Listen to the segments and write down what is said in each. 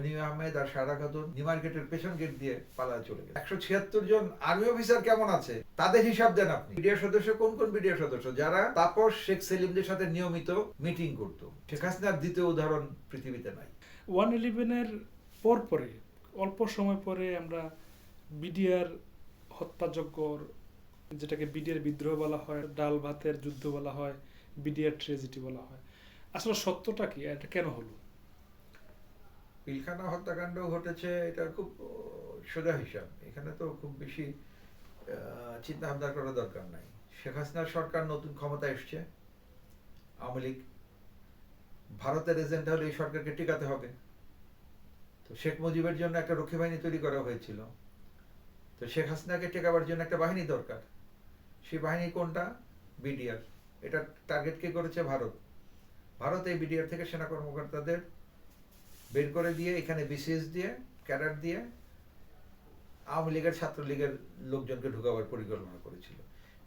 মইনি আহমেদ আর সারা খাতুন নিউ মার্কেটের পেছন গেট দিয়ে চলে গেছে একশো ছিয়াত্তর জন আর্মি অফিসার কেমন আছে? তাদের হিসাব দেন আপনি। সদস্য কোন কোন সদস্য? যারা তাপস, শেখ সেলিমদের সাথে নিয়মিত মিটিং করতো। শেখ হাসিনার দ্বিতীয় উদাহরণ পৃথিবীতে নাই। ওয়ান ইলেভেনের অল্প সময় পরে আমরা বিডিআর হত্যাযজ্ঞর যেটাকে বিডিআর বিদ্রোহ বলা হয়, ডাল ভাতের যুদ্ধ বলা হয়, বিডিআর ট্রেজিডি বলা হয়। আসলে সত্যটা কি? এটা কেন হলো? পিলখানা হত্যাকাণ্ড ঘটেছে, এটা খুব সোজা হিসাব। এখানে তো খুব বেশি চিন্তা ভাবনা করার দরকার নাই। শেখ হাসিনার সরকার নতুন ক্ষমতা এসছে। আওয়ামী লীগ, ভারতের এজেন্ট হলে এই সরকারকে টিকাতে হবে। তো শেখ মুজিবের জন্য একটা রক্ষী বাহিনী তৈরি করা হয়েছিল। তো শেখ হাসিনাকে টেকাবার জন্য একটা বাহিনী দরকার। সেই বাহিনী কোনটা? বিডিআর। এটা টার্গেট কে করেছে ভারত। ভারত এই বিডিআর থেকে সেনা কর্মকর্তাদের বের করে দিয়ে, এখানে বিসিএস দিয়ে, ক্যাডার দিয়ে আওয়ামী লীগের, ছাত্রলীগের লোকজনকে ঢুকাবার পরিকল্পনা করেছিল।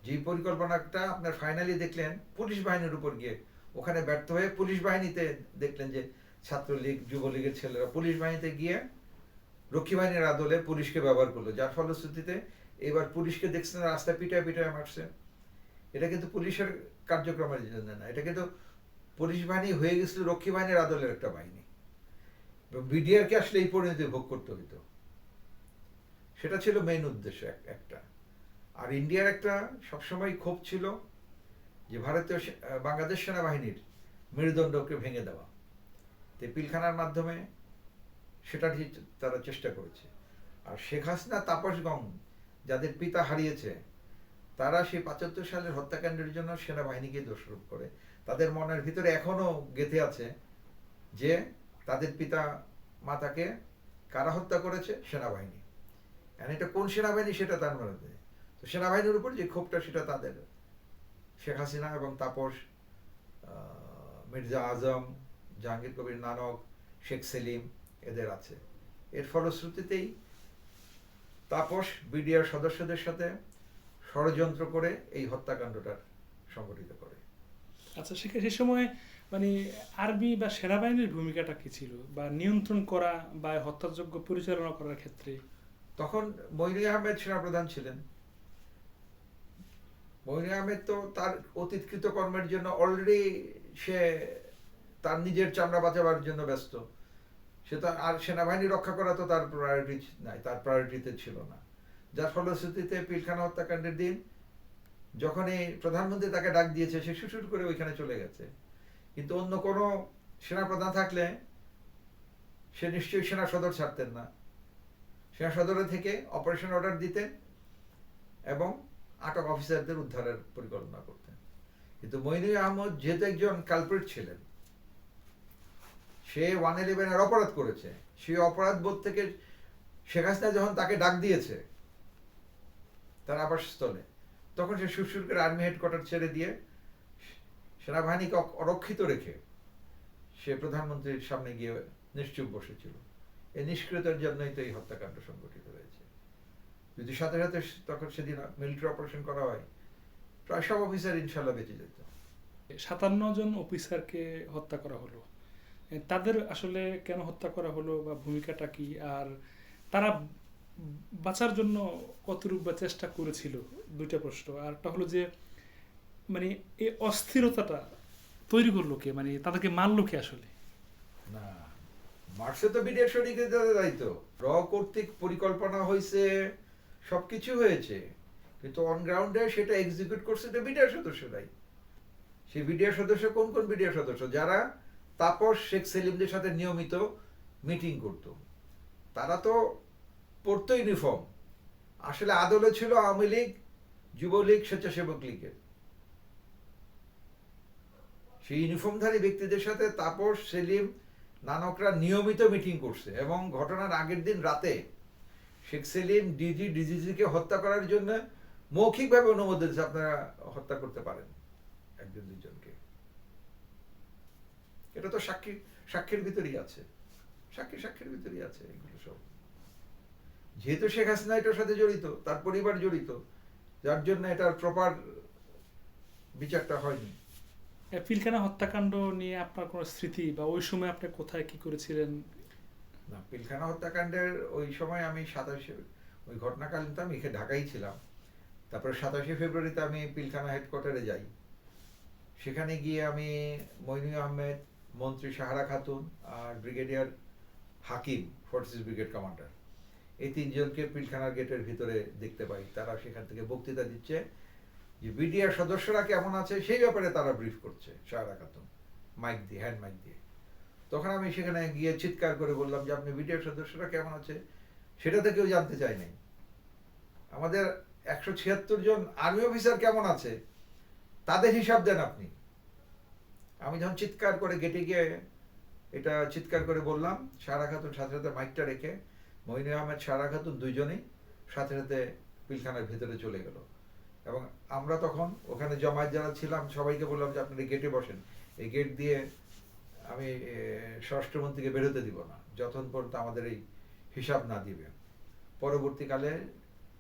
যেই পরিকল্পনাটা আপনার ফাইনালি দেখলেন, পুলিশ বাহিনীর উপর গিয়ে, ওখানে ব্যর্থ হয়ে পুলিশ বাহিনীতে দেখলেন যে ছাত্রলীগ, যুবলীগের ছেলেরা পুলিশ বাহিনীতে গিয়ে রক্ষী বাহিনীর আদলে পুলিশকে ব্যবহার করল। যার ফলশ্রুতিতে এবার পুলিশকে দেখছেন, রাস্তায় পিটায় পিটায় মারছে। এটা কিন্তু পুলিশের কার্যক্রমের জন্য না, এটা কিন্তু পুলিশ বাহিনী হয়ে গেছিল রক্ষী বাহিনীর আদলের একটা বাহিনী। বিডিআরকে আসলে এই পরিণতি ভোগ করতে হইতো। সেটা ছিল মেইন উদ্দেশ্য একটা। আর ইন্ডিয়ার একটা সবসময় ক্ষোভ ছিল যে ভারতীয় বাংলাদেশ সেনাবাহিনীর মেরুদণ্ডকে ভেঙে দেওয়া। তে পিলখানার মাধ্যমে সেটা তারা চেষ্টা করেছে। আর শেখ হাসিনা, তাপস গং যাদের পিতা হারিয়েছে, তারা সেই পঁচাত্তর সালের হত্যাকাণ্ডের জন্য সেনাবাহিনীকে দোষারোপ করে। তাদের মনের ভিতরে এখনও গেঁথে আছে যে তাদের পিতা মাতাকে কারা হত্যা করেছে? সেনাবাহিনী। আর এটা কোন সেনাবাহিনী? সেটা তার নেই। তো সেনাবাহিনীর উপর যে ক্ষোভটা, সেটা তাদের। শেখ হাসিনা এবং তাপস মির্জা আজম, জাহাঙ্গীর কবির নানক, শেখ সেলিম এদের আছে। এর ফলশ্রুতিতেই তাপস বিডিআর সদস্যদের সাথে ষড়যন্ত্র করে এই হত্যাকাণ্ডটা সংগঠিত করে। আচ্ছা সে সময় মানে আর্মি বা সেনাবাহিনীর ভূমিকাটা কি ছিল? বা নিয়ন্ত্রণ করা বা হত্যাযোগ্য পরিচালনা করার ক্ষেত্রে? তখন মইনু আহমেদ সেনাপ্রধান ছিলেন। মইনু আহমেদ তো তার অতীতকৃত কর্মের জন্য অলরেডি সে তার নিজের চামড়া বাঁচাবার জন্য ব্যস্ত। সে তার আর সেনাবাহিনী রক্ষা করা তো তার প্রায়োরিটি নাই, তার প্রায়োরিটিতে ছিল না। যার ফলশ্রুতিতে পিলখানা হত্যাকাণ্ডের দিন যখনই প্রধানমন্ত্রী তাকে ডাক দিয়েছে, সে শুশুর করে ওইখানে চলে গেছে। কিন্তু অন্য কোনো সেনাপ্রধান থাকলে সে নিশ্চয়ই সেনা সদর ছাড়তেন না। সেনা সদরে থেকে অপারেশন অর্ডার দিতেন এবং আটক অফিসারদের উদ্ধারের পরিকল্পনা করতেন। কিন্তু মইনুল আহমদ যেহেতু একজন কালপ্রিট ছিলেন, সে ওয়ান ইলেভেনের অপরাধ করেছে। সেই অপরাধ বোধ থেকে শেখ হাসিনা যখন তাকে ডাক দিয়েছে, তার আবাসস্থলে তখন সে সুরসুর আর্মি হেডকোয়ার্টার ছেড়ে দিয়ে সেনাবাহিনীকে অরক্ষিত রেখে সে প্রধানমন্ত্রীর সামনে গিয়ে নিশ্চুপ বসেছিল। এই নিষ্ক্রিয়তার জন্যই তো এই হত্যাকাণ্ড সংঘটিত হয়েছে। যদি সাথে সাথে তখন সেদিন মিলিটারি অপারেশন করা হয়, প্রায় সব অফিসার ইনশাল্লাহ বেঁচে যেত। সাতান্ন জন অফিসারকে হত্যা করা হলো। তাদের আসলে কেন হত্যা করা হলো বা ভূমিকাটা কি? আর তারা বাঁচার জন্য কতটুকু বা চেষ্টা করেছিল? দুইটা প্রশ্ন। আর একটা হলো যে মানে এই অস্থিরতাটা তৈরি করল কে? মানে তাদেরকে মারলো কে আসলে? না মার্সে তো বিডিআর তাদের দায়িত্ব। র কর্তৃক পরিকল্পনা হয়েছে সবকিছু হয়েছে। কিন্তু অন গ্রাউন্ডে সেটা এক্সিকিউট করছে এটা বিডিআর সদস্যরাই। সেই বিডিআর সদস্য কোন কোন বিডিআর সদস্য? যারা তাপস শেখ সেলিমদের সাথে নিয়মিত মিটিং করত। তারা তো পড়তো ইউনিফর্ম আসলে আদলে ছিল আওয়ামী লীগ, যুবলীগ, স্বেচ্ছাসেবক লীগের। সেই ইউনিফর্মধারী ব্যক্তিদের সাথে তাপস, সেলিম, নানকরা নিয়মিত মিটিং করছে এবং ঘটনার আগের দিন রাতে শেখ সেলিম ডিজি, ডিজিজিকে হত্যা করার জন্য মৌখিকভাবে অনুমোদন আপনারা হত্যা করতে পারেন একজন, দুজনকে। এটা তো সাক্ষী, সাক্ষীর ভিতরেই আছে। সাক্ষী, সাক্ষীর ভিতরেই আছে এগুলো সব। যেহেতু শেখ হাসিনা এটার সাথে জড়িত তার পরিবার জড়িত যার জন্য এটার প্রপার বিচারটা হয়নি। পিলখানা হত্যাকাণ্ড নিয়ে আপনার কোনো স্মৃতি বা ওই সময় আপনি কোথায় কি করেছিলেন? না পিলখানা হত্যাকাণ্ডের ওই সময় আমি সাতাশে ওই ঘটনাকালীন তো আমি এখানে ঢাকাই ছিলাম। তারপরে সাতাশে ফেব্রুয়ারিতে আমি পিলখানা হেডকোয়ার্টারে যাই। সেখানে গিয়ে আমি মইনু আহমেদ মন্ত্রী সাহারা খাতুন আর brigadier Hakim forces brigade commander এই তিনজনকে পিলখানার গেটের ভিতরে দেখতে পাই। তারা সেখান থেকে বক্তৃতা দিচ্ছে। যে বিডিআর সদস্যরা কেমন আছে, সেই ব্যাপারে তারা ব্রিফ করছে সাহারা খাতুন মাইক দিয়ে হ্যান্ড মাইক দিয়ে। তখন আমি সেখানে গিয়ে চিৎকার করে বললাম যে, আপনি বিডিআর সদস্যরা কেমন আছে? সেটা তো কেউ জানতে চায় নাই। আমাদের একশো ছিয়াত্তর জন আর্মি অফিসার কেমন আছে, তাদের হিসাব দেন আপনি। আমি যখন চিৎকার করে গেটে গিয়ে এটা চিৎকার করে বললাম সারা খাতুন সাথে সাথে মাইকটা রেখে মইনু আহমেদ সারা খাতুন দুইজনেই সাথে সাথে পিলখানার ভিতরে চলে গেল। এবং আমরা তখন ওখানে জমায়েত যারা ছিলাম, সবাইকে বললাম যে আপনারা গেটে বসেন। এই গেট দিয়ে আমি স্বরাষ্ট্রমন্ত্রীকে বেরোতে দিব না। যতক্ষণ পর্যন্ত আমাদের এই হিসাব না দিবে। পরবর্তীকালে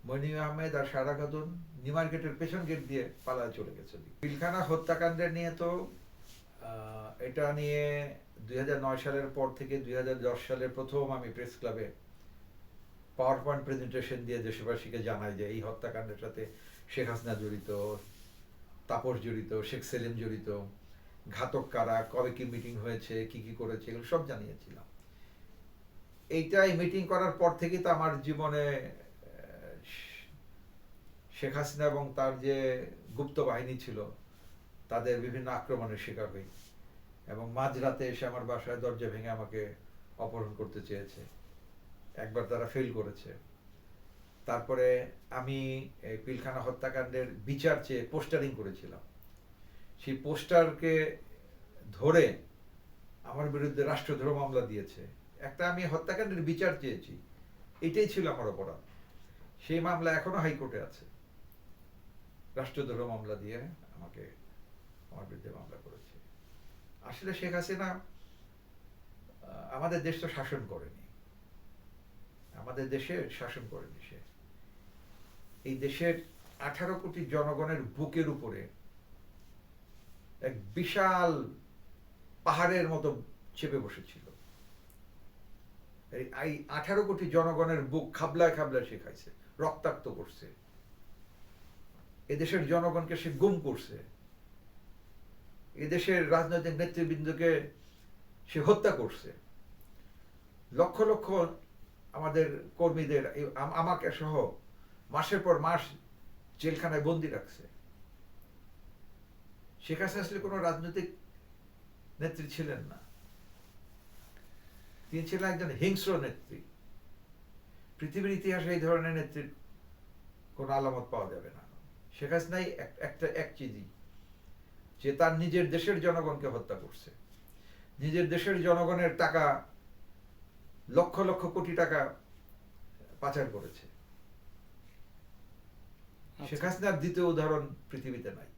মনিউ আহমেদ আর সারা খাতুন নিমার গেটের পেছন গেট দিয়ে পালায় চলে গেছে। পিলখানা হত্যাকাণ্ডের নিয়ে তো এটা নিয়ে দুই হাজার নয় সালের পর থেকে দুই হাজার দশ সালের প্রথম আমি প্রেস ক্লাবে পাওয়ার পয়েন্ট প্রেজেন্টেশন দিয়ে দেশবাসীকে জানায় যে এই হত্যাকাণ্ডের সাথে শেখ হাসিনা জড়িত, তাপস জড়িত, শেখ সেলিম জড়িত, ঘাতক কারা, কবে কি মিটিং হয়েছে, কি কি করেছে, এগুলো সব জানিয়েছিলাম। এইটাই মিটিং করার পর থেকেই তো আমার জীবনে শেখ হাসিনা এবং তার যে গুপ্ত বাহিনী ছিল, তাদের বিভিন্ন আক্রমণের শিকার হই এবং মাঝরাতে এসে আমার বাসায় দরজা ভেঙে আমাকে অপহরণ করতে চেয়েছে। একবার তারা ফেল করেছে। তারপরে আমি পিলখানা হত্যাকাণ্ডের বিচার চেয়ে পোস্টারিং করেছিলাম। সেই পোস্টারকে ধরে আমার বিরুদ্ধে রাষ্ট্রদ্রোহ মামলা দিয়েছে। একটা আমি হত্যাকাণ্ডের বিচার চেয়েছি। এটাই ছিল আমার অপরাধ। সেই মামলা এখনও হাইকোর্টে আছে। রাষ্ট্রদ্রোহ মামলা দিয়ে আমাকে, আমার বিরুদ্ধে মামলা করেছে। আসলে শেখ হাসিনা আমাদের দেশ তো শাসন করেনি। আমাদের দেশে শাসন করেনি সে। এই দেশের আঠারো কোটি জনগণের বুকের উপরে এক বিশাল পাহাড়ের মতো চেপে বসেছিল। এই আঠারো কোটি জনগণের বুক খাবলায় খাবলায় শেখাইছে রক্তাক্ত করছে। এদেশের জনগণকে সে গুম করছে। এদেশের রাজনৈতিক নেতৃবৃন্দকে সে হত্যা করছে। লক্ষ লক্ষ আমাদের কর্মীদের আমাকে সহ মাসের পর মাস জেলখানায় বন্দি রাখছে। শেখ হাসিনা আসলে কোনো রাজনৈতিক নেত্রী ছিলেন না। তিনি ছিলেন একজন হিংস্র নেত্রী। পৃথিবীর ইতিহাসে এই ধরনের নেত্রীর কোনো আলামত পাওয়া যাবে না। শেখ হাসিনাই একটা, এক চিজি যে তার নিজের দেশের জনগণকে হত্যা করছে। নিজের দেশের জনগণের টাকা লক্ষ লক্ষ কোটি টাকা পাচার করেছে শেখ আচ্ছা। হাসিনার দ্বিতীয় উদাহরণ পৃথিবীতে নাই